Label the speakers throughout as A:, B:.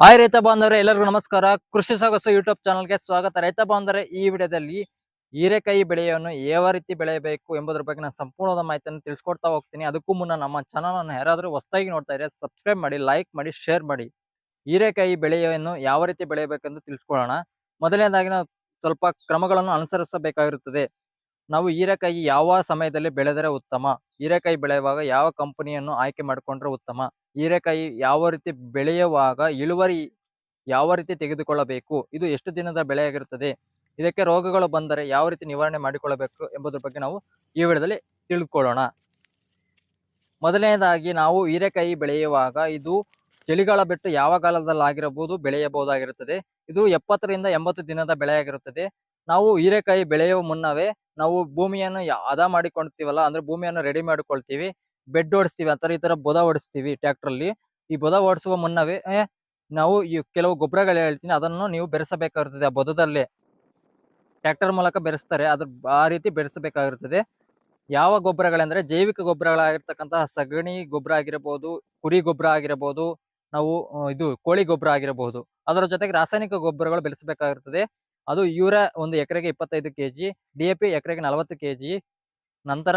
A: Hi ರೈತ ಬಾಂಧವರೇ ಎಲ್ಲರಿಗೂ ನಮಸ್ಕಾರ. ಕೃಷಿ ಸೊಗಸು ಯೂಟ್ಯೂಬ್ ಚಾನಲ್ಗೆ ಸ್ವಾಗತ. ರೈತ ಬಾಂಧವರೇ, ಈ ವಿಡಿಯೋದಲ್ಲಿ ಹೀರೆಕಾಯಿ ಬೆಳೆಯನ್ನು ಯಾವ ರೀತಿ ಬೆಳೆಯಬೇಕು ಎಂಬುದರ ಬಗ್ಗೆ ನಾನು ಸಂಪೂರ್ಣವಾದ ಮಾಹಿತಿಯನ್ನು ತಿಳಿಸ್ಕೊಡ್ತಾ ಹೋಗ್ತೀನಿ. ಅದಕ್ಕೂ ಮುನ್ನ ನಮ್ಮ ಚಾನಲ್ ಅನ್ನು ಯಾರಾದರೂ ಹೊಸದಾಗಿ ನೋಡ್ತಾ ಇದ್ರೆ ಸಬ್ಸ್ಕ್ರೈಬ್ ಮಾಡಿ ಲೈಕ್ ಮಾಡಿ ಶೇರ್ ಮಾಡಿ. ಹೀರೆಕಾಯಿ ಬೆಳೆಯನ್ನು ಯಾವ ರೀತಿ ಬೆಳೆಯಬೇಕೆಂದು ತಿಳಿಸ್ಕೊಳ್ಳೋಣ. ಮೊದಲನೇದಾಗಿ ನಾವು ಸ್ವಲ್ಪ ಕ್ರಮಗಳನ್ನು ಅನುಸರಿಸಬೇಕಾಗಿರುತ್ತದೆ. ನಾವು ಹೀರೆಕಾಯಿ ಯಾವ ಸಮಯದಲ್ಲಿ ಬೆಳೆದರೆ ಉತ್ತಮ? ಹೀರೆಕಾಯಿ ಬೆಳೆಯುವಾಗ ಯಾವ ಕಂಪನಿಯನ್ನು ಆಯ್ಕೆ ಮಾಡಿಕೊಂಡ್ರೆ ಉತ್ತಮ? ಹೀರೆಕಾಯಿ ಯಾವ ರೀತಿ ಬೆಳೆಯುವಾಗ ಇಳುವರಿ ಯಾವ ರೀತಿ ತೆಗೆದುಕೊಳ್ಳಬೇಕು, ಇದು ಎಷ್ಟು ದಿನದ ಬೆಳೆಯಾಗಿರುತ್ತದೆ, ಇದಕ್ಕೆ ರೋಗಗಳು ಬಂದರೆ ಯಾವ ರೀತಿ ನಿವಾರಣೆ ಮಾಡಿಕೊಳ್ಳಬೇಕು ಎಂಬುದರ ಬಗ್ಗೆ ನಾವು ಈ ವಿಡಿಯೋದಲ್ಲಿ ತಿಳ್ಕೊಳ್ಳೋಣ. ಮೊದಲನೇದಾಗಿ ನಾವು ಹೀರೆಕಾಯಿ ಬೆಳೆಯುವಾಗ ಇದು ಚಳಿಗಾಲ ಬಿಟ್ಟು ಯಾವ ಕಾಲದಲ್ಲಾಗಿರಬಹುದು ಬೆಳೆಯಬಹುದಾಗಿರುತ್ತದೆ, ಇದು ಎಪ್ಪತ್ತರಿಂದ ಎಂಬತ್ತು ದಿನದ ಬೆಳೆಯಾಗಿರುತ್ತದೆ. ನಾವು ಹೀರೆಕಾಯಿ ಬೆಳೆಯುವ ಮುನ್ನವೇ ನಾವು ಭೂಮಿಯನ್ನು ಹದ ಮಾಡಿಕೊಳ್ತೀವಲ್ಲ, ಅಂದ್ರೆ ಭೂಮಿಯನ್ನು ರೆಡಿ ಮಾಡಿಕೊಳ್ತೀವಿ. ಬೆಡ್ ಓಡಿಸ್ತೀವಿ, ಆ ತರ ಈ ತರ ಬೊದ ಓಡಿಸ್ತೀವಿ ಟ್ರ್ಯಾಕ್ಟರ್ ಅಲ್ಲಿ ಈ ಬೊದ ಓಡಿಸುವ ಮುನ್ನವೇ ನಾವು ಈ ಕೆಲವು ಗೊಬ್ಬರಗಳು ಹೇಳ್ತೀನಿ, ಅದನ್ನು ನೀವು ಬೆರೆಸಬೇಕಾಗಿರ್ತದೆ ಆ ಬೊದದಲ್ಲಿ. ಟ್ರ್ಯಾಕ್ಟರ್ ಮೂಲಕ ಬೆರೆಸ್ತಾರೆ ಅದ್ರ ಆ ರೀತಿ ಬೆರೆಸಬೇಕಾಗಿರ್ತದೆ. ಯಾವ ಗೊಬ್ಬರಗಳೆಂದ್ರೆ, ಜೈವಿಕ ಗೊಬ್ಬರಗಳಾಗಿರ್ತಕ್ಕಂತಹ ಸಗಣಿ ಗೊಬ್ಬರ ಆಗಿರಬಹುದು ಕುರಿ ಗೊಬ್ಬರ ಆಗಿರಬಹುದು ನಾವು ಇದು ಕೋಳಿ ಗೊಬ್ಬರ ಆಗಿರಬಹುದು ಅದರ ಜೊತೆಗೆ ರಾಸಾಯನಿಕ ಗೊಬ್ಬರಗಳು ಬೆಳೆಸಬೇಕಾಗಿರ್ತದೆ ಅದು ಯೂರಿಯಾ ಒಂದು ಎಕರೆಗೆ ಇಪ್ಪತ್ತೈದು ಕೆಜಿ, ಡಿ ಎ ಎಕರೆಗೆ ನಲವತ್ತು ಕೆಜಿ. ನಂತರ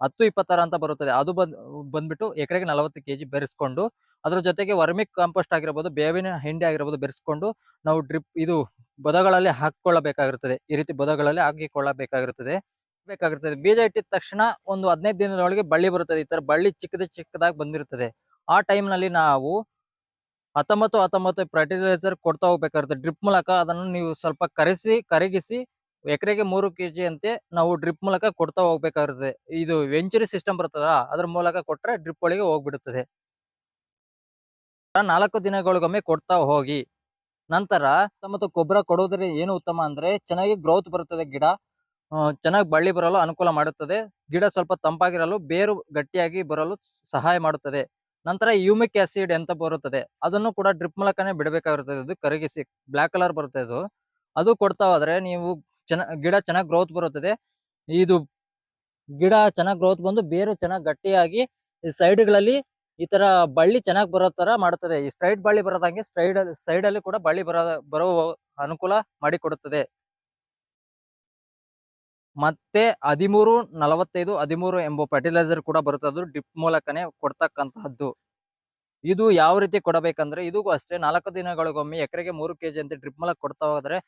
A: ಹತ್ತು ಇಪ್ಪತ್ತಾರು ಅಂತ ಬರುತ್ತದೆ. ಅದು ಬಂದ್, ಬಂದ್ಬಿಟ್ಟು ಎಕರೆಗೆ ನಲವತ್ತು ಕೆಜಿ ಬೆರೆಸ್ಕೊಂಡು, ಅದ್ರ ಜೊತೆಗೆ ವರ್ಮಿಕ್ ಕಾಂಪೋಸ್ಟ್ ಆಗಿರ್ಬೋದು, ಬೇವಿನ ಹಿಂಡಿ ಆಗಿರ್ಬೋದು ಬೆರೆಸ್ಕೊಂಡು ನಾವು ಡ್ರಿಪ್, ಇದು ಬದಗಳಲ್ಲಿ ಹಾಕಿಕೊಳ್ಳಬೇಕಾಗಿರುತ್ತದೆ. ಈ ರೀತಿ ಬದಗಳಲ್ಲಿ ಹಾಕಿಕೊಳ್ಳಬೇಕಾಗಿರುತ್ತದೆ. ಬೇಕಾಗಿರ್ತದೆ ಬೀಜ ಇಟ್ಟಿದ ತಕ್ಷಣ ಒಂದು ಹದಿನೈದು ದಿನದೊಳಗೆ ಬಳ್ಳಿ ಬರುತ್ತದೆ. ಈ ತರ ಬಳ್ಳಿ ಚಿಕ್ಕದ ಚಿಕ್ಕದಾಗಿ ಬಂದಿರುತ್ತದೆ. ಆ ಟೈಮ್ನಲ್ಲಿ ನಾವು ಹತ್ತೊಂಬತ್ತು ಹತ್ತೊಂಬತ್ತು ಫರ್ಟಿಲೈಸರ್ ಕೊಡ್ತಾ ಹೋಗ್ಬೇಕಾಗುತ್ತೆ ಡ್ರಿಪ್ ಮೂಲಕ ಅದನ್ನು ನೀವು ಸ್ವಲ್ಪ ಕರೆಸಿ, ಕರಗಿಸಿ ಎಕರೆಗೆ ಮೂರು ಕೆಜಿ ಅಂತೆ ನಾವು ಡ್ರಿಪ್ ಮೂಲಕ ಕೊಡ್ತಾ ಹೋಗಬೇಕಾಗುತ್ತದೆ ಇದು ವೆಂಚುರಿ ಸಿಸ್ಟಮ್ ಬರ್ತದ ಅದ್ರ ಮೂಲಕ ಕೊಟ್ರೆ ಡ್ರಿಪ್ ಒಳಗೆ ಹೋಗ್ಬಿಡುತ್ತದೆ. ನಾಲ್ಕು ದಿನಗಳಿಗೊಮ್ಮೆ ಕೊಡ್ತಾ ಹೋಗಿ. ನಂತರ ಮತ್ತು ಗೊಬ್ಬರ ಕೊಡೋದ್ರೆ ಏನು ಉತ್ತಮ ಅಂದ್ರೆ ಚೆನ್ನಾಗಿ ಗ್ರೋತ್ ಬರುತ್ತದೆ ಗಿಡ. ಚೆನ್ನಾಗಿ ಬಳ್ಳಿ ಬರಲು ಅನುಕೂಲ ಮಾಡುತ್ತದೆ. ಗಿಡ ಸ್ವಲ್ಪ ತಂಪಾಗಿರಲು, ಬೇರು ಗಟ್ಟಿಯಾಗಿ ಬರಲು ಸಹಾಯ ಮಾಡುತ್ತದೆ. ನಂತರ ಯೂಮಿಕ್ ಆಸಿಡ್ ಅಂತ ಬರುತ್ತದೆ. ಅದನ್ನು ಕೂಡ ಡ್ರಿಪ್ ಮೂಲಕನೇ ಬಿಡಬೇಕಾಗಿರುತ್ತದೆ ಅದು ಕರಗಿಸಿ, ಬ್ಲಾಕ್ ಕಲರ್ ಬರುತ್ತೆ ಅದು. ಅದು ಕೊಡ್ತಾ ಹೋದ್ರೆ ನೀವು ಚೆನ್ನ, ಗಿಡ ಚೆನ್ನಾಗಿ ಗ್ರೋತ್ ಬರುತ್ತದೆ. ಇದು ಗಿಡ ಚೆನ್ನಾಗಿ ಗ್ರೋತ್ ಬಂದು ಬೇರು ಚೆನ್ನಾಗಿ ಗಟ್ಟಿಯಾಗಿ ಸೈಡ್ಗಳಲ್ಲಿ ಈ ತರ ಬಳ್ಳಿ ಚೆನ್ನಾಗಿ ಬರೋ ತರ ಮಾಡುತ್ತದೆ ಈ ಸ್ಟ್ರೈಟ್ ಬಳ್ಳಿ ಬರೋದಂಗೆ ಸ್ಟ್ರೈಡ್ ಸೈಡ್ ಅಲ್ಲಿ ಕೂಡ ಬಳ್ಳಿ ಬರೋ ಬರೋ ಅನುಕೂಲ ಮಾಡಿಕೊಡುತ್ತದೆ. ಮತ್ತೆ ಹದಿಮೂರು ನಲವತ್ತೈದು, ಹದಿಮೂರು ಎಂಬ ಫರ್ಟಿಲೈಸರ್ ಕೂಡ ಬರುತ್ತೆ ಡಿಪ್ ಮೂಲಕನೇ ಕೊಡ್ತಕ್ಕಂತಹದ್ದು. ಇದು ಯಾವ ರೀತಿ ಕೊಡಬೇಕಂದ್ರೆ ಇದಕ್ಕೂ ಅಷ್ಟೇ ನಾಲ್ಕು ದಿನಗಳಿಗೊಮ್ಮೆ ಎಕರೆಗೆ ಮೂರು ಕೆಜಿ ಅಂತ ಡ್ರಿಪ್ ಮೂಲಕ ಕೊಡ್ತಾ ಹೋದ್ರೆ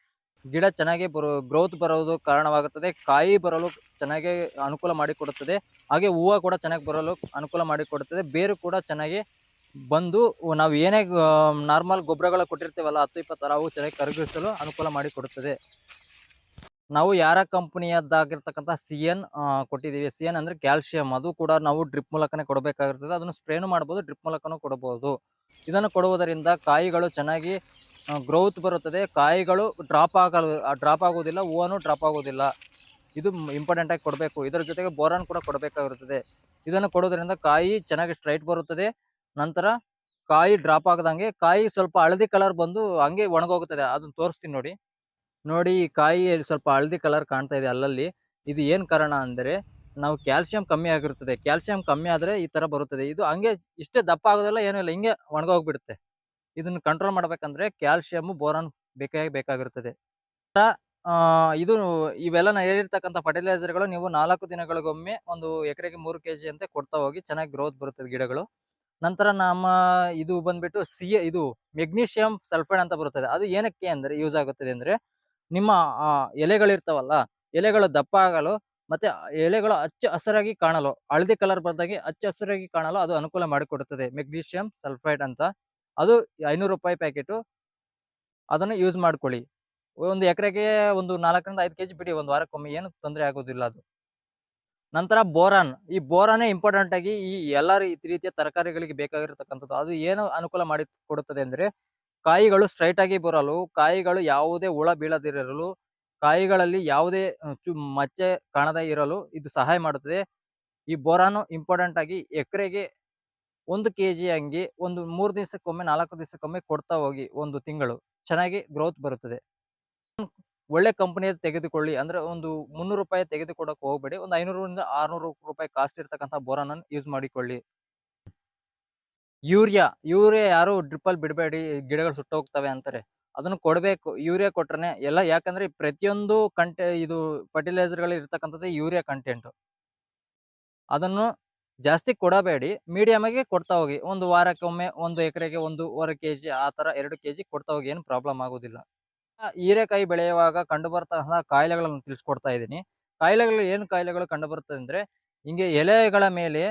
A: ಗಿಡ ಚೆನ್ನಾಗಿ ಬರೋ ಗ್ರೋತ್ ಬರೋದು ಕಾರಣವಾಗುತ್ತದೆ. ಕಾಯಿ ಬರಲು ಚೆನ್ನಾಗಿ ಅನುಕೂಲ ಮಾಡಿಕೊಡುತ್ತದೆ. ಹಾಗೆ ಹೂವು ಕೂಡ ಚೆನ್ನಾಗಿ ಬರಲು ಅನುಕೂಲ ಮಾಡಿಕೊಡುತ್ತದೆ. ಬೇರು ಕೂಡ ಚೆನ್ನಾಗಿ ಬಂದು ನಾವು ಏನೇ ನಾರ್ಮಲ್ ಗೊಬ್ಬರಗಳ ಕೊಟ್ಟಿರ್ತೀವಲ್ಲ, ಹತ್ತು ಇಪ್ಪತ್ತರ ಅವು ಚೆನ್ನಾಗಿ ಕರಗಿಸಲು ಅನುಕೂಲ ಮಾಡಿಕೊಡುತ್ತದೆ. ನಾವು ಯಾರ ಕಂಪ್ನಿಯದ್ದಾಗಿರ್ತಕ್ಕಂಥ ಸಿ ಎನ್ ಕೊಟ್ಟಿದ್ದೀವಿ. ಸಿ ಎನ್ ಅಂದ್ರೆ ಕ್ಯಾಲ್ಸಿಯಂ ಅದು ಕೂಡ ನಾವು ಡ್ರಿಪ್ ಮೂಲಕನೇ ಕೊಡಬೇಕಾಗಿರ್ತದೆ. ಅದನ್ನು ಸ್ಪ್ರೇನು ಮಾಡ್ಬೋದು, ಡ್ರಿಪ್ ಮೂಲಕನೂ ಕೊಡಬಹುದು. ಇದನ್ನು ಕೊಡುವುದರಿಂದ ಕಾಯಿಗಳು ಚೆನ್ನಾಗಿ ಗ್ರೋತ್ ಬರುತ್ತದೆ, ಕಾಯಿಗಳು ಡ್ರಾಪ್ ಆಗಲು ಡ್ರಾಪ್ ಆಗೋದಿಲ್ಲ ಹೂವನು ಡ್ರಾಪ್ ಆಗೋದಿಲ್ಲ ಇದು ಇಂಪಾರ್ಟೆಂಟ್ ಆಗಿ ಕೊಡಬೇಕು. ಇದರ ಜೊತೆಗೆ ಬೋರಾನ್ ಕೂಡ ಕೊಡಬೇಕಾಗಿರುತ್ತದೆ. ಇದನ್ನು ಕೊಡೋದ್ರಿಂದ ಕಾಯಿ ಚೆನ್ನಾಗಿ ಸ್ಟ್ರೈಟ್ ಬರುತ್ತದೆ. ನಂತರ ಕಾಯಿ ಡ್ರಾಪ್ ಆಗದಂಗೆ, ಕಾಯಿ ಸ್ವಲ್ಪ ಹಳದಿ ಕಲರ್ ಬಂದು ಹಂಗೆ ಒಣಗೋಗುತ್ತದೆ. ಅದನ್ನ ತೋರಿಸ್ತೀನಿ ನೋಡಿ. ನೋಡಿ, ಈ ಕಾಯಿ ಸ್ವಲ್ಪ ಹಳದಿ ಕಲರ್ ಕಾಣ್ತಾ ಇದೆ ಅಲ್ಲಲ್ಲಿ. ಇದು ಏನ್ ಕಾರಣ ಅಂದ್ರೆ, ನಾವು ಕ್ಯಾಲ್ಸಿಯಂ ಕಮ್ಮಿ ಆಗಿರುತ್ತದೆ. ಕ್ಯಾಲ್ಸಿಯಂ ಕಮ್ಮಿ ಆದ್ರೆ ಈ ತರ ಬರುತ್ತದೆ. ಇದು ಹಂಗೆ ಇಷ್ಟೇ ದಪ್ಪ ಆಗೋದಿಲ್ಲ, ಏನೂ ಇಲ್ಲ. ಹಿಂಗೆ ಒಣಗೋಗ್ಬಿಡುತ್ತೆ. ಇದನ್ನ ಕಂಟ್ರೋಲ್ ಮಾಡಬೇಕಂದ್ರೆ ಕ್ಯಾಲ್ಸಿಯಂ ಬೋರಾನ್ ಬೇಕೇ ಬೇಕಾಗಿರುತ್ತದೆ ಇದು ಇವೆಲ್ಲ ಹೇಳಿರ್ತಕ್ಕಂಥ ಫರ್ಟಿಲೈಸರ್ಗಳು ನೀವು ನಾಲ್ಕು ದಿನಗಳಿಗೊಮ್ಮೆ ಒಂದು ಎಕರೆಗೆ ಮೂರು ಕೆಜಿ ಅಂತ ಕೊಡ್ತಾ ಹೋಗಿ ಚೆನ್ನಾಗಿ ಗ್ರೋತ್ ಬರುತ್ತದೆ ಗಿಡಗಳು. ನಂತರ ನಮ್ಮ ಇದು ಬಂದ್ಬಿಟ್ಟು ಸಿ ಇದು ಮೆಗ್ನೀಷಿಯಂ ಸಲ್ಫೈಡ್ ಅಂತ ಬರುತ್ತದೆ. ಅದು ಏನಕ್ಕೆ ಅಂದ್ರೆ ಯೂಸ್ ಆಗುತ್ತದೆ ಅಂದ್ರೆ ನಿಮ್ಮ ಎಲೆಗಳಿರ್ತಾವಲ್ಲ, ಎಲೆಗಳು ದಪ್ಪ ಆಗಲು ಮತ್ತೆ ಎಲೆಗಳು ಹಚ್ಚ ಹಸಿರಾಗಿ ಕಾಣಲು, ಹಳದಿ ಕಲರ್ ಬಂದಾಗಿ ಹಚ್ಚ ಹಸಿರಾಗಿ ಕಾಣಲು ಅದು ಅನುಕೂಲ ಮಾಡಿಕೊಡುತ್ತದೆ. ಮೆಗ್ನೀಷಿಯಂ ಸಲ್ಫೈಡ್ ಅಂತ ಅದು ಐನೂರು ರೂಪಾಯಿ ಪ್ಯಾಕೆಟು. ಅದನ್ನು ಯೂಸ್ ಮಾಡ್ಕೊಳ್ಳಿ. ಒಂದು ಎಕರೆಗೆ ಒಂದು ನಾಲ್ಕರಿಂದ ಐದು ಕೆಜಿ ಬಿಡಿ, ಒಂದು ವಾರಕ್ಕೊಮ್ಮೆ ಏನು ತೊಂದರೆ ಆಗೋದಿಲ್ಲ ಅದು. ನಂತರ ಬೋರಾನ್. ಈ ಬೋರಾನೇ ಇಂಪಾರ್ಟೆಂಟ್ ಆಗಿ ಈ ಎಲ್ಲ ರೀತಿ- ರೀತಿಯ ತರಕಾರಿಗಳಿಗೆ ಬೇಕಾಗಿರತಕ್ಕಂಥದ್ದು. ಅದು ಏನು ಅನುಕೂಲ ಮಾಡಿ ಕೊಡುತ್ತದೆ ಅಂದ್ರೆ, ಕಾಯಿಗಳು ಸ್ಟ್ರೈಟ್ ಆಗಿ ಬರಲು, ಕಾಯಿಗಳು ಯಾವುದೇ ಹುಳ ಬೀಳದಿರಲು, ಕಾಯಿಗಳಲ್ಲಿ ಯಾವುದೇ ಮಚ್ಚೆ ಕಾಣದೇ ಇರಲು ಇದು ಸಹಾಯ ಮಾಡುತ್ತದೆ. ಈ ಬೋರಾನು ಇಂಪಾರ್ಟೆಂಟ್ ಆಗಿ ಎಕರೆಗೆ ಒಂದು ಕೆಜಿ ಅಂಗಿ ಒಂದು ಮೂರು ದಿವಸಕ್ಕೊಮ್ಮೆ, ನಾಲ್ಕು ದಿವಸಕ್ಕೊಮ್ಮೆ ಕೊಡ್ತಾ ಹೋಗಿ ಒಂದು ತಿಂಗಳು. ಚೆನ್ನಾಗಿ ಗ್ರೋತ್ ಬರುತ್ತದೆ. ಒಳ್ಳೆ ಕಂಪನಿ ತೆಗೆದುಕೊಳ್ಳಿ. ಅಂದ್ರೆ ಒಂದು ಮುನ್ನೂರು ರೂಪಾಯಿ ತೆಗೆದುಕೊಡಕ್ಕೆ ಹೋಗ್ಬೇಡಿ. ಒಂದು ಐನೂರರಿಂದ ಆರ್ನೂರು ರೂಪಾಯಿ ಕಾಸ್ಟ್ ಇರತಕ್ಕಂತ ಬೋರಾನ ಯೂಸ್ ಮಾಡಿಕೊಳ್ಳಿ. ಯೂರಿಯಾ ಯೂರಿಯಾ ಯಾರು ಡ್ರಿಪ್ಪಲ್ಲಿ ಬಿಡಬೇಡಿ, ಗಿಡಗಳು ಸುಟ್ಟೋಗ್ತವೆ ಅಂತಾರೆ. ಅದನ್ನು ಕೊಡಬೇಕು. ಯೂರಿಯಾ ಕೊಟ್ರೆ ಎಲ್ಲ, ಯಾಕಂದ್ರೆ ಪ್ರತಿಯೊಂದು ಕಂಟೆ ಇದು ಫರ್ಟಿಲೈಸರ್ಗಳು ಇರ್ತಕ್ಕಂಥದ್ದು ಯೂರಿಯಾ ಕಂಟೆಂಟ್ ಅದನ್ನು ಜಾಸ್ತಿ ಕೊಡಬೇಡಿ. ಮೀಡಿಯಂ ಆಗಿ ಕೊಡ್ತಾ ಹೋಗಿ. ಒಂದು ವಾರಕ್ಕೊಮ್ಮೆ ಒಂದು ಎಕರೆಗೆ ಒಂದೂವರೆ ಕೆ ಜಿ ಆ ಥರ ಎರಡು ಕೆ ಜಿ ಕೊಡ್ತಾ ಹೋಗಿ ಏನು ಪ್ರಾಬ್ಲಮ್ ಆಗೋದಿಲ್ಲ. ಹೀರೆಕಾಯಿ ಬೆಳೆಯುವಾಗ ಕಂಡು ಬರ್ತಹ ಕಾಯಿಲೆಗಳನ್ನು ತಿಳಿಸ್ಕೊಡ್ತಾ ಇದ್ದೀನಿ. ಕಾಯಿಲೆಗಳು ಏನು ಕಾಯಿಲೆಗಳು ಕಂಡು ಬರ್ತದೆ ಅಂದ್ರೆ ಹಿಂಗೆ ಎಲೆಗಳ ಮೇಲೆ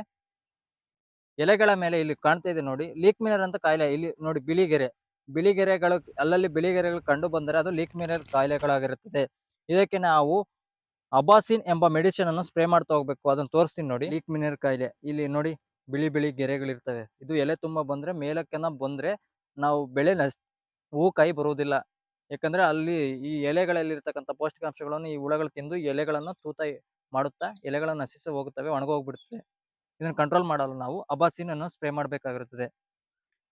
A: ಎಲೆಗಳ ಮೇಲೆ ಇಲ್ಲಿ ಕಾಣ್ತಾ ಇದೆ ನೋಡಿ. ಲೀಕ್ ಮಿನರ್ ಅಂತ ಕಾಯಿಲೆ ಇಲ್ಲಿ ನೋಡಿ ಬಿಳಿಗೆರೆ. ಬಿಳಿಗೆರೆಗಳು ಅಲ್ಲಲ್ಲಿ ಬಿಳಿಗೆರೆಗಳು ಕಂಡು ಬಂದರೆ ಅದು ಲೀಕ್ ಮಿನರ್ ಕಾಯಿಲೆಗಳಾಗಿರುತ್ತದೆ. ಇದಕ್ಕೆ ನಾವು ಅಬಾಸಿನ್ ಎಂಬ ಮೆಡಿಸಿನ್ ಅನ್ನು ಸ್ಪ್ರೇ ಮಾಡ್ತಾ ಹೋಗ್ಬೇಕು. ಅದನ್ನ ತೋರಿಸ್ತೀನಿ ನೋಡಿ. ಲೀಕ್ ಮಿನರ್ ಕಾಯಿಲೆ. ಇಲ್ಲಿ ನೋಡಿ ಬಿಳಿ ಬಿಳಿ ಗೆರೆಗಳಿರ್ತವೆ. ಇದು ಎಲೆ ತುಂಬಾ ಬಂದ್ರೆ ಮೇಲಕ್ಕೆನ ಬಂದ್ರೆ ನಾವು ಬೆಳೆ ನಷ್ಟ ಹೂ ಕಾಯಿ ಬರುವುದಿಲ್ಲ ಯಾಕಂದ್ರೆ ಅಲ್ಲಿ ಈ ಎಲೆಗಳಲ್ಲಿ ಇರ್ತಕ್ಕಂಥ ಪೌಷ್ಟಿಕಾಂಶಗಳನ್ನು ಈ ಹುಳಗಳು ತಿಂದು ಎಲೆಗಳನ್ನು ತೂತ ಮಾಡುತ್ತಾ ಎಲೆಗಳನ್ನು ನಶಿಸಿ ಹೋಗುತ್ತವೆ, ಒಣಗೋಗ್ಬಿಡುತ್ತೆ. ಇದನ್ನು ಕಂಟ್ರೋಲ್ ಮಾಡಲು ನಾವು. ಅಬಾಸಿನ್ ಅನ್ನು ಸ್ಪ್ರೇ ಮಾಡಬೇಕಾಗಿರುತ್ತದೆ.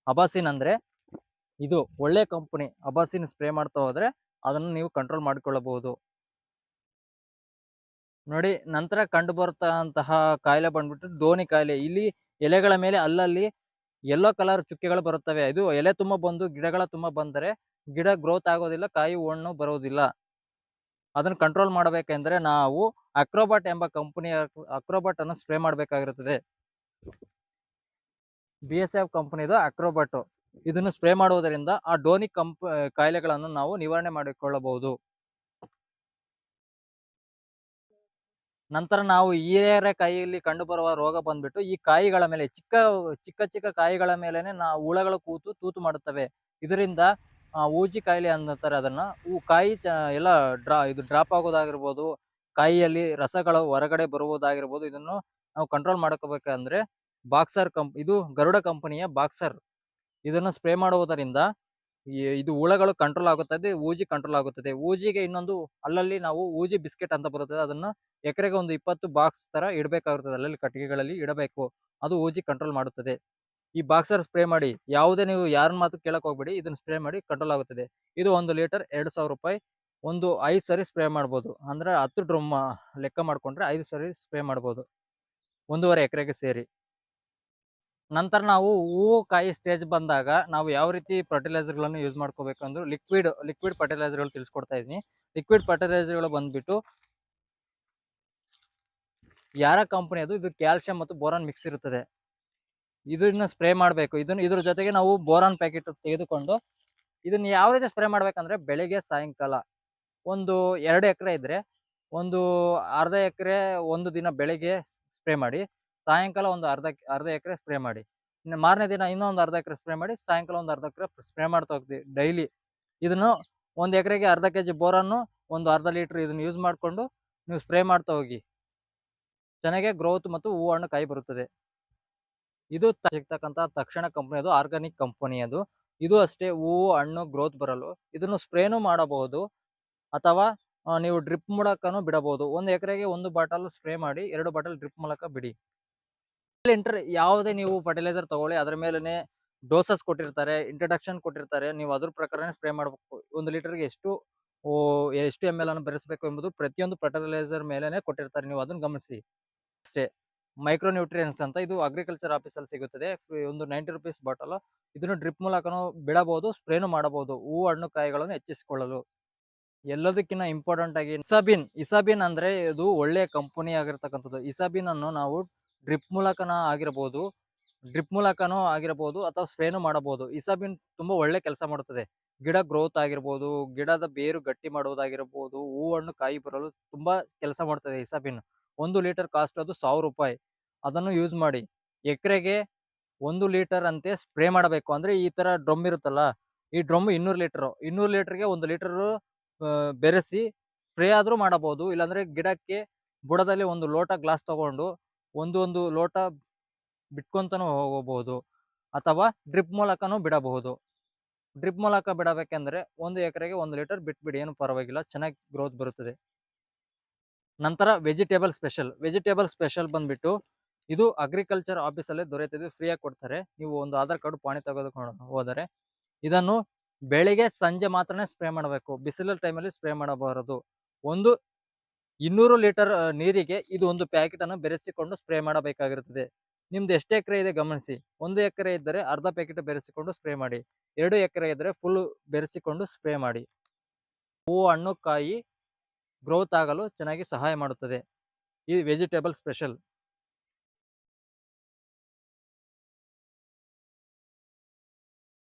A: ಅಬಾಸಿನ್ ಅಂದ್ರೆ ಇದು ಒಳ್ಳೆ ಕಂಪನಿ. ಅಬಾಸಿನ್ ಸ್ಪ್ರೇ ಮಾಡ್ತಾ ಹೋದ್ರೆ ಅದನ್ನು ನೀವು ಕಂಟ್ರೋಲ್ ಮಾಡಿಕೊಳ್ಳಬಹುದು. ನೋಡಿ ನಂತರ ಕಂಡು ಬರುತ್ತಂತಹ ಕಾಯಿಲೆ ಬಂದ್ಬಿಟ್ಟು ಡೋನಿ ಕಾಯಿಲೆ. ಇಲ್ಲಿ ಎಲೆಗಳ ಮೇಲೆ ಅಲ್ಲಲ್ಲಿ ಎಲ್ಲೋ ಕಲರ್ ಚುಕ್ಕೆಗಳು ಬರುತ್ತವೆ. ಇದು ಎಲೆ ತುಂಬ ಬಂದು ಗಿಡಗಳ ತುಂಬ ಬಂದರೆ ಗಿಡ ಗ್ರೋತ್ ಆಗೋದಿಲ್ಲ, ಕಾಯಿ ಹಣ್ಣು ಬರೋದಿಲ್ಲ. ಅದನ್ನು ಕಂಟ್ರೋಲ್ ಮಾಡಬೇಕೆಂದ್ರೆ ನಾವು ಅಕ್ರೋಬಾಟ್ ಎಂಬ ಕಂಪನಿಯ ಅಕ್ರೋಬಾಟ್ ಅನ್ನು ಸ್ಪ್ರೇ ಮಾಡಬೇಕಾಗಿರುತ್ತದೆ. ಬಿ ಎಸ್ ಎಫ್ ಕಂಪನಿದು ಅಕ್ರೋಬಾಟ್. ಇದನ್ನು ಸ್ಪ್ರೇ ಮಾಡುವುದರಿಂದ ಆ ಡೋನಿ ಕಂಪ್ ಕಾಯಿಲೆಗಳನ್ನು ನಾವು ನಿವಾರಣೆ ಮಾಡಿಕೊಳ್ಳಬಹುದು. ನಂತರ ನಾವು ಹೀರೆಕಾಯಿಯಲ್ಲಿ ಕಂಡು ಬರುವ ರೋಗ ಬಂದ್ಬಿಟ್ಟು ಈ ಕಾಯಿಗಳ ಮೇಲೆ ಚಿಕ್ಕ ಚಿಕ್ಕ ಚಿಕ್ಕ ಕಾಯಿಗಳ ಮೇಲೆನೆ ನಾವು ಹುಳಗಳು ಕೂತು ತೂತು ಮಾಡುತ್ತವೆ. ಇದರಿಂದ ಊಜಿ ಕಾಯಿಲೆ ಅಂತಾರೆ ಅದನ್ನ. ಕಾಯಿ ಚ, ಎಲ್ಲ ಡ್ರಾ, ಇದು ಡ್ರಾಪ್ ಆಗೋದಾಗಿರ್ಬೋದು, ಕಾಯಿಯಲ್ಲಿ ರಸಗಳು ಹೊರಗಡೆ ಬರುವುದಾಗಿರ್ಬೋದು, ಇದನ್ನು ನಾವು ಕಂಟ್ರೋಲ್ ಮಾಡ್ಕೋಬೇಕಂದ್ರೆ ಬಾಕ್ಸರ್ ಕಂಪ್, ಇದು ಗರುಡ ಕಂಪನಿಯ ಬಾಕ್ಸರ್. ಇದನ್ನು ಸ್ಪ್ರೇ ಮಾಡುವುದರಿಂದ ಇದು ಹುಳಗಳು ಕಂಟ್ರೋಲ್ ಆಗುತ್ತದೆ, ಊಜಿ ಕಂಟ್ರೋಲ್ ಆಗುತ್ತದೆ. ಊಜಿಗೆ ಇನ್ನೊಂದು ಅಲ್ಲಲ್ಲಿ ನಾವು ಊಜಿ ಬಿಸ್ಕೆಟ್ ಅಂತ ಬರುತ್ತದೆ. ಅದನ್ನ ಎಕರೆಗೆ ಒಂದು ಇಪ್ಪತ್ತು ಬಾಕ್ಸ್ ತರ ಇಡಬೇಕಾಗುತ್ತದೆ. ಅಲ್ಲಲ್ಲಿ ಕಟ್ಟಿಗೆಗಳಲ್ಲಿ ಇಡಬೇಕು. ಅದು ಊಜಿ ಕಂಟ್ರೋಲ್ ಮಾಡುತ್ತದೆ. ಈ ಬಾಕ್ಸರ್ ಸ್ಪ್ರೇ ಮಾಡಿ, ಯಾವುದೇ ನೀವು ಯಾರ ಮಾತು ಕೇಳಕ್ ಹೋಗ್ಬೇಡಿ, ಇದನ್ನ ಸ್ಪ್ರೇ ಮಾಡಿ ಕಂಟ್ರೋಲ್ ಆಗುತ್ತದೆ. ಇದು ಒಂದು ಲೀಟರ್ ಎರಡು ಸಾವಿರ ರೂಪಾಯಿ. ಒಂದು ಐದು ಸರಿ ಸ್ಪ್ರೇ ಮಾಡ್ಬೋದು. ಅಂದ್ರೆ ಹತ್ತು ಡ್ರಮ್ ಲೆಕ್ಕ ಮಾಡ್ಕೊಂಡ್ರೆ ಐದು ಸರಿ ಸ್ಪ್ರೇ ಮಾಡ್ಬೋದು. ಒಂದೂವರೆ ಎಕರೆಗೆ ಸೇರಿ. ನಂತರ ನಾವು ಹೂವು ಕಾಯಿ ಸ್ಟೇಜ್ ಬಂದಾಗ ನಾವು ಯಾವ ರೀತಿ ಫರ್ಟಿಲೈಸರ್ಗಳನ್ನು ಯೂಸ್ ಮಾಡ್ಕೋಬೇಕಂದ್ರೆ ಲಿಕ್ವಿಡ್ ಲಿಕ್ವಿಡ್ ಫರ್ಟಿಲೈಸರ್ಗಳು ತಿಳಿಸ್ಕೊಡ್ತಾ ಇದ್ದೀನಿ ಲಿಕ್ವಿಡ್ ಫರ್ಟಿಲೈಸರ್ಗಳು ಬಂದ್ಬಿಟ್ಟು ಯಾರ ಕಂಪನಿ ಅದು? ಇದು ಕ್ಯಾಲ್ಸಿಯಂ ಮತ್ತು ಬೋರಾನ್ ಮಿಕ್ಸ್ ಇರುತ್ತದೆ. ಇದನ್ನ ಸ್ಪ್ರೇ ಮಾಡಬೇಕು. ಇದನ್ನ ಇದ್ರ ಜೊತೆಗೆ ನಾವು ಬೋರಾನ್ ಪ್ಯಾಕೆಟ್ ತೆಗೆದುಕೊಂಡು ಇದನ್ನ ಯಾವ ರೀತಿ ಸ್ಪ್ರೇ ಮಾಡ್ಬೇಕಂದ್ರೆ ಬೆಳಿಗ್ಗೆ ಸಾಯಂಕಾಲ ಒಂದು ಎರಡು ಎಕರೆ ಇದ್ರೆ ಒಂದು ಅರ್ಧ ಎಕರೆ ಒಂದು ದಿನ ಬೆಳಿಗ್ಗೆ ಸ್ಪ್ರೇ ಮಾಡಿ ಸಾಯಂಕಾಲ ಒಂದು ಅರ್ಧ ಅರ್ಧ ಎಕರೆ ಸ್ಪ್ರೇ ಮಾಡಿ. ಇನ್ನು ಮಾರನೇ ದಿನ ಇನ್ನೊಂದು ಅರ್ಧ ಎಕರೆ ಸ್ಪ್ರೇ ಮಾಡಿ, ಸಾಯಂಕಾಲ ಒಂದು ಅರ್ಧ ಎಕರೆ ಸ್ಪ್ರೇ ಮಾಡ್ತಾ ಹೋಗ್ತೀವಿ ಡೈಲಿ. ಇದನ್ನು ಒಂದು ಎಕರೆಗೆ ಅರ್ಧ ಕೆ ಜಿ ಬೋರನ್ನು ಒಂದು ಅರ್ಧ ಲೀಟ್ರ್ ಇದನ್ನು ಯೂಸ್ ಮಾಡಿಕೊಂಡು ನೀವು ಸ್ಪ್ರೇ ಮಾಡ್ತಾ ಹೋಗಿ. ಚೆನ್ನಾಗೆ ಗ್ರೋತ್ ಮತ್ತು ಹೂವು ಹಣ್ಣು ಕಾಯಿ ಬರುತ್ತದೆ. ಇದು ಸಿಗ್ತಕ್ಕಂಥ ತಕ್ಷಣ ಕಂಪನಿ ಅದು, ಆರ್ಗಾನಿಕ್ ಕಂಪನಿ ಅದು. ಇದು ಅಷ್ಟೇ ಹೂವು, ಹಣ್ಣು, ಗ್ರೋತ್ ಬರಲು ಇದನ್ನು ಸ್ಪ್ರೇನು ಮಾಡಬಹುದು. ಅಥವಾ ನೀವು ಡ್ರಿಪ್ ಮೂಲಕನೂ ಬಿಡಬಹುದು. ಒಂದು ಎಕರೆಗೆ ಒಂದು ಬಾಟಲ್ ಸ್ಪ್ರೇ ಮಾಡಿ, ಎರಡು ಬಾಟಲ್ ಡ್ರಿಪ್ ಮೂಲಕ ಬಿಡಿ. ಇಂಟರ್ ಯಾವುದೇ ನೀವು ಫರ್ಟಿಲೈಸರ್ ತಗೊಳ್ಳಿ, ಅದ್ರ ಮೇಲೆನೆ ಡೋಸಸ್ ಕೊಟ್ಟಿರ್ತಾರೆ ಇಂಟ್ರಡಕ್ಷನ್ ಕೊಟ್ಟಿರ್ತಾರೆ, ನೀವು ಅದ್ರ ಪ್ರಕಾರನೇ ಸ್ಪ್ರೇ ಮಾಡಬೇಕು. ಒಂದು ಲೀಟರ್ಗೆ ಎಷ್ಟು ಎಷ್ಟು ಎಂ ಎಲ್ ಅನ್ನು ಬೆರೆಸಬೇಕು ಎಂಬುದು ಪ್ರತಿಯೊಂದು ಫರ್ಟಿಲೈಸರ್ ಮೇಲೆನೆ ಕೊಟ್ಟಿರ್ತಾರೆ. ನೀವು ಅದನ್ನು ಗಮನಿಸಿ. ಅಷ್ಟೇ. ಮೈಕ್ರೋ ನ್ಯೂಟ್ರಿಯನ್ಸ್ ಅಂತ ಇದು ಅಗ್ರಿಕಲ್ಚರ್ ಆಫೀಸಲ್ಲಿ ಸಿಗುತ್ತದೆ. ಒಂದು ನೈಂಟಿ ರುಪೀಸ್ ಬಾಟಲ್ ಇದನ್ನು ಡ್ರಿಪ್ ಮೂಲಕನೂ ಬಿಡಬಹುದು ಸ್ಪ್ರೇನು ಮಾಡಬಹುದು. ಹೂವು ಹಣ್ಣು, ಕಾಯಿಗಳನ್ನು ಹೆಚ್ಚಿಸಿಕೊಳ್ಳಲು. ಎಲ್ಲದಕ್ಕಿಂತ ಇಂಪಾರ್ಟೆಂಟ್ ಆಗಿ, ಇಸಾಬಿನ್ ಇಸಾಬಿನ್ ಅಂದ್ರೆ ಇದು ಒಳ್ಳೆಯ ಕಂಪನಿ ಆಗಿರ್ತಕ್ಕಂಥದ್ದು. ಇಸಾಬಿನ್ ಅನ್ನು ನಾವು ಡ್ರಿಪ್ ಮೂಲಕನ ಆಗಿರಬಹುದು ಡ್ರಿಪ್ ಮೂಲಕನೂ ಆಗಿರಬಹುದು ಅಥವಾ ಸ್ಪ್ರೇನು ಮಾಡಬಹುದು ಇಸಾಬಿನ್ ತುಂಬಾ ಒಳ್ಳೆ ಕೆಲಸ ಮಾಡುತ್ತದೆ ಗಿಡ ಗ್ರೋತ್ ಆಗಿರ್ಬೋದು, ಗಿಡದ ಬೇರು ಗಟ್ಟಿ ಮಾಡುವುದಾಗಿರ್ಬೋದು ಹಣ್ಣು ಕಾಯಿ ಬರಲು ತುಂಬಾ ಕೆಲಸ ಮಾಡ್ತದೆ ಇಸಾಬಿನ್ ಒಂದು ಲೀಟರ್ ಕಾಸ್ಟ್ ಅದು ಸಾವಿರ ರೂಪಾಯಿ. ಅದನ್ನು ಯೂಸ್ ಮಾಡಿ. ಎಕರೆಗೆ ಒಂದು ಲೀಟರ್ ಅಂತೆ ಸ್ಪ್ರೇ ಮಾಡಬೇಕು. ಅಂದ್ರೆ ಈ ತರ ಡ್ರಮ್ ಇರುತ್ತಲ್ಲ, ಈ ಡ್ರಮ್ ಇನ್ನೂರು ಲೀಟರ್. ಇನ್ನೂರು ಲೀಟರ್ಗೆ ಒಂದು ಲೀಟರ್ ಬೆರೆಸಿ ಸ್ಪ್ರೇ ಆದ್ರೂ ಮಾಡಬಹುದು ಇಲ್ಲಾಂದ್ರೆ ಗಿಡಕ್ಕೆ ಬುಡದಲ್ಲಿ ಒಂದು ಲೋಟ ಗ್ಲಾಸ್ ತಗೊಂಡು ಒಂದು ಒಂದು ಲೋಟ ಬಿಟ್ಕೊಂತಾನು ಹೋಗಬಹುದು ಅಥವಾ ಡ್ರಿಪ್ ಮೂಲಕನೂ ಬಿಡಬಹುದು. ಡ್ರಿಪ್ ಮೂಲಕ ಬಿಡಬೇಕೆಂದ್ರೆ ಒಂದು ಎಕರೆಗೆ ಒಂದು ಲೀಟರ್ ಬಿಟ್ಬಿಡಿ, ಏನು ಪರವಾಗಿಲ್ಲ, ಚೆನ್ನಾಗಿ ಗ್ರೋತ್ ಬರುತ್ತದೆ. ನಂತರ ವೆಜಿಟೇಬಲ್ ಸ್ಪೆಷಲ್. ವೆಜಿಟೇಬಲ್ ಸ್ಪೆಷಲ್ ಬಂದ್ಬಿಟ್ಟು ಇದು ಅಗ್ರಿಕಲ್ಚರ್ ಆಫೀಸಲ್ಲೇ ದೊರೆಯುತ್ತದೆ, ಫ್ರೀಯಾಗಿ ಕೊಡ್ತಾರೆ. ನೀವು ಒಂದು ಆಧಾರ್ ಕಾರ್ಡ್ ಪಾಣಿ ತೆಗೆದುಕೊಂಡು ಹೋದರೆ ಇದನ್ನು ಬೆಳಿಗ್ಗೆ ಸಂಜೆ ಮಾತ್ರನೇ ಸ್ಪ್ರೇ ಮಾಡಬೇಕು. ಬಿಸಿಲ ಟೈಮಲ್ಲಿ ಸ್ಪ್ರೇ ಮಾಡಬಾರದು. ಒಂದು ಇನ್ನೂರು ಲೀಟರ್ ನೀರಿಗೆ ಇದು ಒಂದು ಪ್ಯಾಕೆಟ್ ಅನ್ನು ಬೆರೆಸಿಕೊಂಡು ಸ್ಪ್ರೇ ಮಾಡಬೇಕಾಗಿರುತ್ತದೆ. ನಿಮ್ದು ಎಷ್ಟು ಎಕರೆ ಇದೆ ಗಮನಿಸಿ. ಒಂದು ಎಕರೆ ಇದ್ದರೆ ಅರ್ಧ ಪ್ಯಾಕೆಟ್ ಬೆರೆಸಿಕೊಂಡು ಸ್ಪ್ರೇ ಮಾಡಿ. ಎರಡು ಎಕರೆ ಇದ್ದರೆ ಫುಲ್ ಬೆರೆಸಿಕೊಂಡು ಸ್ಪ್ರೇ ಮಾಡಿ. ಹೂವು ಹಣ್ಣು, ಕಾಯಿ ಗ್ರೋತ್ ಆಗಲು ಚೆನ್ನಾಗಿ ಸಹಾಯ ಮಾಡುತ್ತದೆ. ಈ ವೆಜಿಟೇಬಲ್ ಸ್ಪೆಷಲ್.